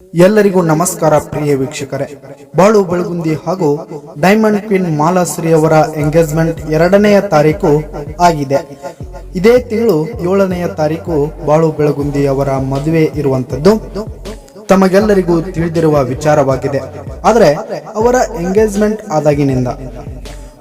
ಎಲ್ಲರಿಗೂ ನಮಸ್ಕಾರ ಪ್ರಿಯ ವೀಕ್ಷಕರೇ. ಬಾಳು ಬೆಳಗುಂದಿ ಹಾಗೂ ಡೈಮಂಡ್ ಕ್ವೀನ್ ಮಾಲಾಶ್ರೀ ಅವರ ಎಂಗೇಜ್ಮೆಂಟ್ ಎರಡನೆಯ ತಾರೀಕು ಆಗಿದೆ. ಇದೇ ತಿಂಗಳು ಏಳನೆಯ ತಾರೀಕು ಬಾಳು ಬೆಳಗುಂದಿ ಅವರ ಮದುವೆ ಇರುವಂತದ್ದು. ತಮಗೆಲ್ಲರಿಗೂ ತಿಳಿದಿರುವ ವಿಚಾರವಾಗಿದೆ. ಆದರೆ ಅವರ ಎಂಗೇಜ್ಮೆಂಟ್ ಆದಾಗಿನಿಂದ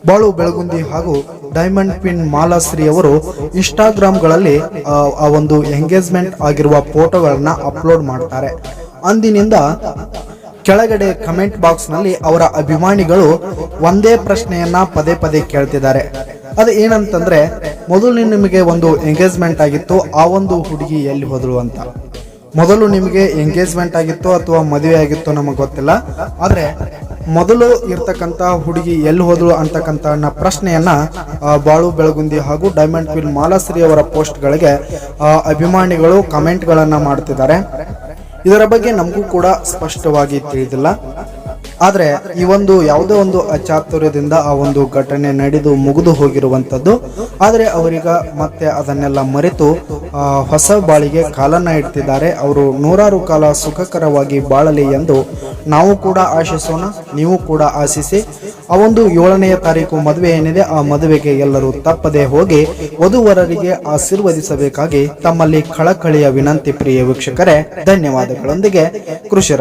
ಬಾಳು ಬೆಳಗುಂದಿ ಹಾಗೂ ಡೈಮಂಡ್ ಪಿನ್ ಮಾಲಾಶ್ರೀ ಅವರು ಇನ್ಸ್ಟಾಗ್ರಾಮ್ಗಳಲ್ಲಿ ಆ, ಒಂದು ಎಂಗೇಜ್ಮೆಂಟ್ ಆಗಿರುವ ಫೋಟೋಗಳನ್ನ ಅಪ್ಲೋಡ್ ಮಾಡ್ತಾರೆ. ಅಂದಿನಿಂದ ಕೆಳಗಡೆ ಕಮೆಂಟ್ ಬಾಕ್ಸ್ನಲ್ಲಿ ಅವರ ಅಭಿಮಾನಿಗಳು ಒಂದೇ ಪ್ರಶ್ನೆಯನ್ನ ಪದೇ ಪದೇ ಕೇಳ್ತಿದ್ದಾರೆ. ಅದು ಏನಂತಂದ್ರೆ, ಮೊದಲು ನಿಮಗೆ ಒಂದು ಎಂಗೇಜ್ಮೆಂಟ್ ಆಗಿತ್ತು, ಆ ಒಂದು ಹುಡುಗಿ ಎಲ್ಲಿ ಹೋದ್ರು ಅಂತ. ಮೊದಲು ನಿಮಗೆ ಎಂಗೇಜ್ಮೆಂಟ್ ಆಗಿತ್ತು ಅಥವಾ ಮದುವೆ ಆಗಿತ್ತು ನಮಗೆ ಗೊತ್ತಿಲ್ಲ. ಆದ್ರೆ, ಮೊದಲು ಇರ್ತಕ್ಕಂತ ಹುಡುಗಿ ಎಲ್ಲಿ ಹೋದ್ರು ಅಂತಕ್ಕಂತ ನ ಪ್ರಶ್ನೆಯನ್ನ ಬಾಳು ಬೆಳಗುಂದಿ ಹಾಗೂ ಡೈಮಂಡ್ ಫಿಲ್ ಮಾಲಾಶ್ರೀ ಅವರ ಪೋಸ್ಟ್ಗಳಿಗೆ ಅಭಿಮಾನಿಗಳು ಕಮೆಂಟ್ಗಳನ್ನ ಮಾಡ್ತಿದ್ದಾರೆ. ಇದರ ಬಗ್ಗೆ ನಮಗೂ ಕೂಡ ಸ್ಪಷ್ಟವಾಗಿ ತಿಳಿದಿಲ್ಲ. ಆದರೆ ಈ ಒಂದು ಯಾವುದೋ ಒಂದು ಅಚಾತುರ್ಯದಿಂದ ಆ ಒಂದು ಘಟನೆ ನಡೆದು ಮುಗಿದು ಹೋಗಿರುವಂಥದ್ದು. ಆದರೆ ಅವರೀಗ ಮತ್ತೆ ಅದನ್ನೆಲ್ಲ ಮರೆತು ಹೊಸ ಬಾಳಿಗೆ ಕಾಲನ್ನ ಇಡ್ತಿದ್ದಾರೆ. ಅವರು ನೂರಾರು ಕಾಲ ಸುಖಕರವಾಗಿ ಬಾಳಲಿ ಎಂದು ನಾವು ಕೂಡ ಆಶಿಸೋಣ, ನೀವು ಕೂಡ ಆಶಿಸಿ. ಆ ಒಂದು ಏಳನೆಯ ತಾರೀಕು ಮದುವೆ ಏನಿದೆ, ಆ ಮದುವೆಗೆ ಎಲ್ಲರೂ ತಪ್ಪದೆ ಹೋಗಿ ವಧುವರರಿಗೆ ಆಶೀರ್ವದಿಸಬೇಕಾಗಿ ತಮ್ಮಲ್ಲಿ ಕಳಕಳಿಯ ವಿನಂತಿ ಪ್ರಿಯ ವೀಕ್ಷಕರೇ, ಧನ್ಯವಾದಗಳೊಂದಿಗೆ ಕೃಷಿ